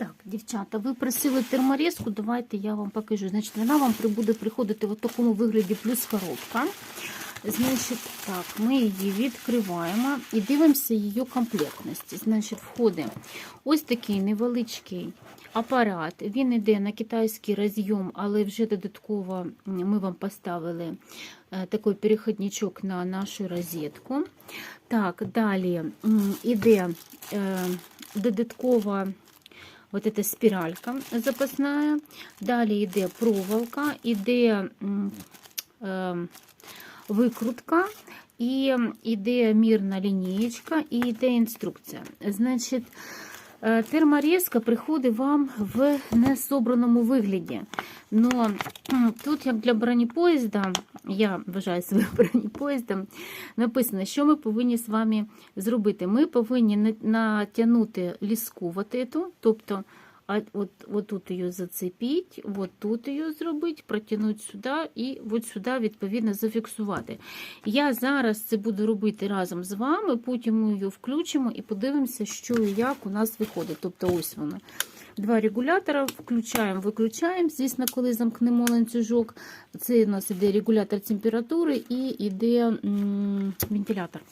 Так, дівчата, ви просили терморізку, давайте я вам покажу. Значить, вона вам буде приходити в такому вигляді плюс коробка. Значить, так, ми її відкриваємо і дивимося її комплектності. Значить, входить ось такий невеличкий апарат. Він йде на китайський розйом, але вже додатково ми вам поставили е, такий переходничок на нашу розетку. Так, далі м, іде вот эта спиралька запасная. Далі йде проволока, йде е, викрутка, і йде мірна лінієчка, і йде інструкція. Значить, терморізка приходить вам в несобраному вигляді. Но тут, як для бронепоїзда, я вважаю себе бронепоїздом, написано, що ми повинні з вами зробити. Ми повинні натягнути ліску вот эту, тобто а от, от тут її зацепіть, от тут її зробити, протягнути сюди і от сюди, відповідно, зафіксувати. Я зараз це буду робити разом з вами, потім ми її включимо і подивимося, що і як у нас виходить. Тобто ось вона. Два регулятора включаємо, виключаємо. Звісно, коли замкнемо ланцюжок, це у нас іде регулятор температури і йде вентилятор.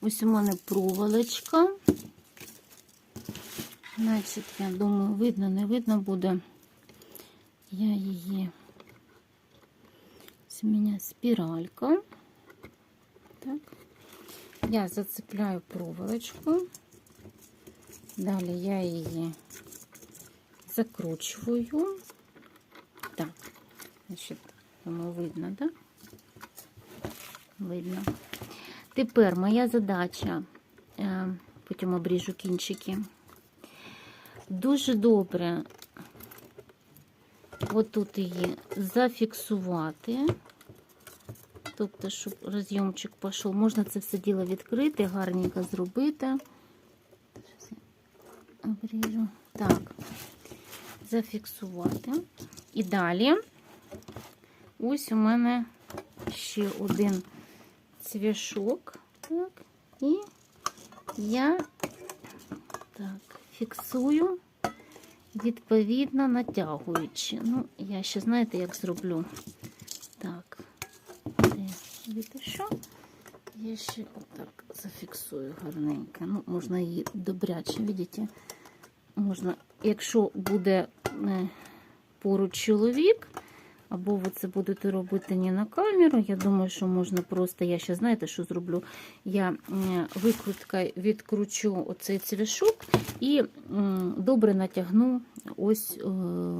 Ось у мене проволочка. Значить, я думаю, видно, не видно буде. Я її. У мене спіралька. Так. Я зацепляю проволочку. Далі я її закручиваю. Так, значить, думаю, видно, да? Видно. Тепер моя задача, е, потім обріжу кінчики. Дуже добре отут її зафіксувати. Тобто, щоб розйомчик пішов. Можна це все діло відкрити, гарненько зробити. Обріжу. Так, зафіксувати. І далі ось у мене ще один цвяшок. Так, і я фіксую, відповідно натягуючи. Ну, я ще знаєте, як зроблю. Так, видите? Я ще отак зафіксую гарненько. Ну, можна її добряче, бачите? Можна, якщо буде е, поруч чоловік, або ви це будете робити не на камеру, я думаю, що можна просто, я ще знаєте, що зроблю? Я викруткою відкручу оцей цвяшок і добре натягну ось е,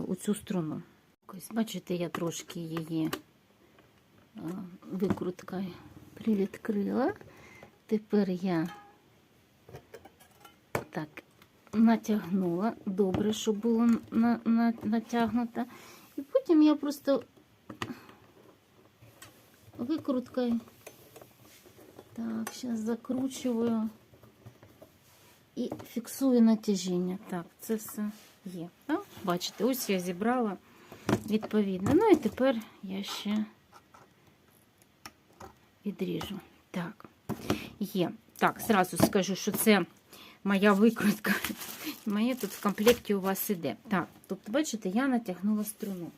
оцю струну. Ось, бачите, я трошки її е, викруткою привідкрила. Тепер я так натягнула. Добре, щоб було на, на, натягнуто. І потім я просто викруткою. Так, зараз закручую і фіксую натяжіння. Так, це все є. Так? Бачите, ось я зібрала відповідно. Ну і тепер я ще відріжу. Так, є. Так, зразу скажу, що це моя викрутка. Моє тут в комплекті у вас іде. Так, тобто, бачите, я натягнула струну.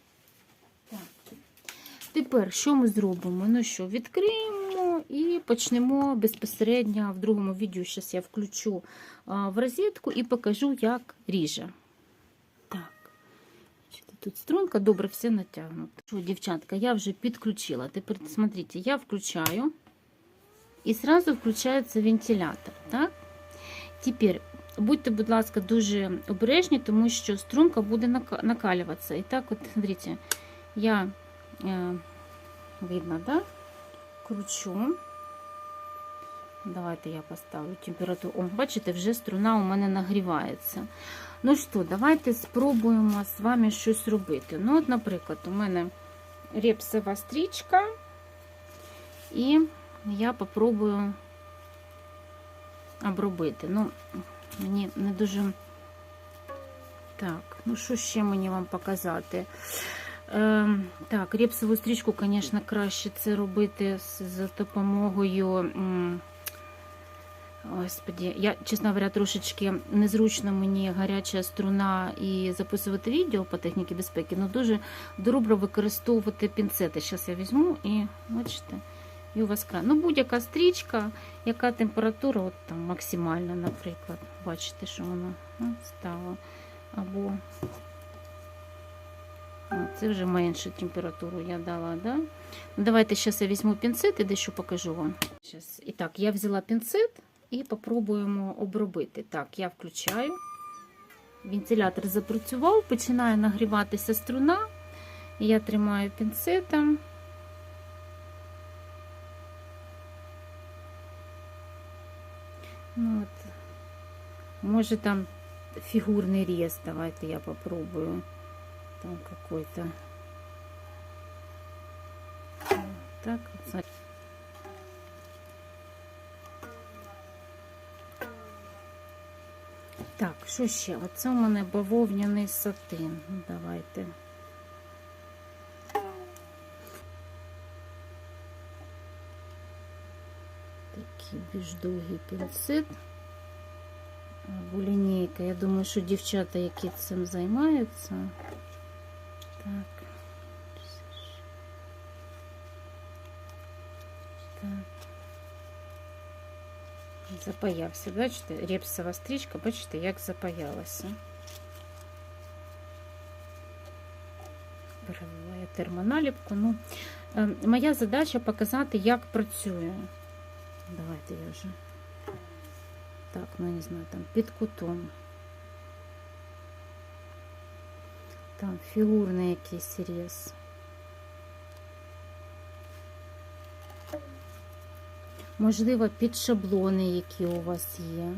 Так. Тепер що ми зробимо? Ну що, відкриємо і почнемо безпосередньо в другому відео. Зараз я включу в розетку і покажу, як ріже. Так. Тут струнка добре все натягнуто. Що, дівчатка, я вже підключила. Тепер смотрите, я включаю і одразу включається вентилятор. Так? Тепер будьте, будь ласка, дуже обережні, тому що струнка буде накалюватися. І так, от, смотрите, я е, видно, да? кручу. Давайте я поставлю температуру. О, бачите, вже струна у мене нагрівається. Ну що, давайте спробуємо з вами щось робити. Ну, от, наприклад, у мене репсова стрічка, і я попробую обробити. Ну, мені не дуже. Так, ну що ще мені вам показати? Е, так, репсову стрічку, звісно, краще це робити за допомогою Господі, я, чесно говоря, трошечки незручно мені гаряча струна і записувати відео по техніці безпеки, але дуже добре використовувати пінцети. Зараз я візьму і бачите, і у вас край. Ну, будь-яка стрічка, яка температура, от там максимальна, наприклад. Бачите, що вона стала. Або це вже меншу температуру я дала, да? Ну, Давайте зараз я візьму пінцет і дещо покажу вам. Щас. І так, я взяла пінцет і попробуємо обробити. Так, я включаю. Вентилятор запрацював, починає нагріватися струна. Я тримаю пінцетом. Ну, от. Може там фигурный рез. Давайте я попробую. Там какой-то. Так. Так, що ще? Оце у мене бавовняний сатин. Давайте. Такий більш довгий пінцет. Або лінійка. Я думаю, що дівчата, які цим займаються. Так. Так. Запаявся, бачите, репсова стрічка, бачите, як запаялася. Перевела я термоналіпку. Ну, е, моя задача показати, як працює. Давайте я вже. Так, ну я не знаю, там під кутом. Там фігурний якийсь різ. Можливо, під шаблони, які у вас є.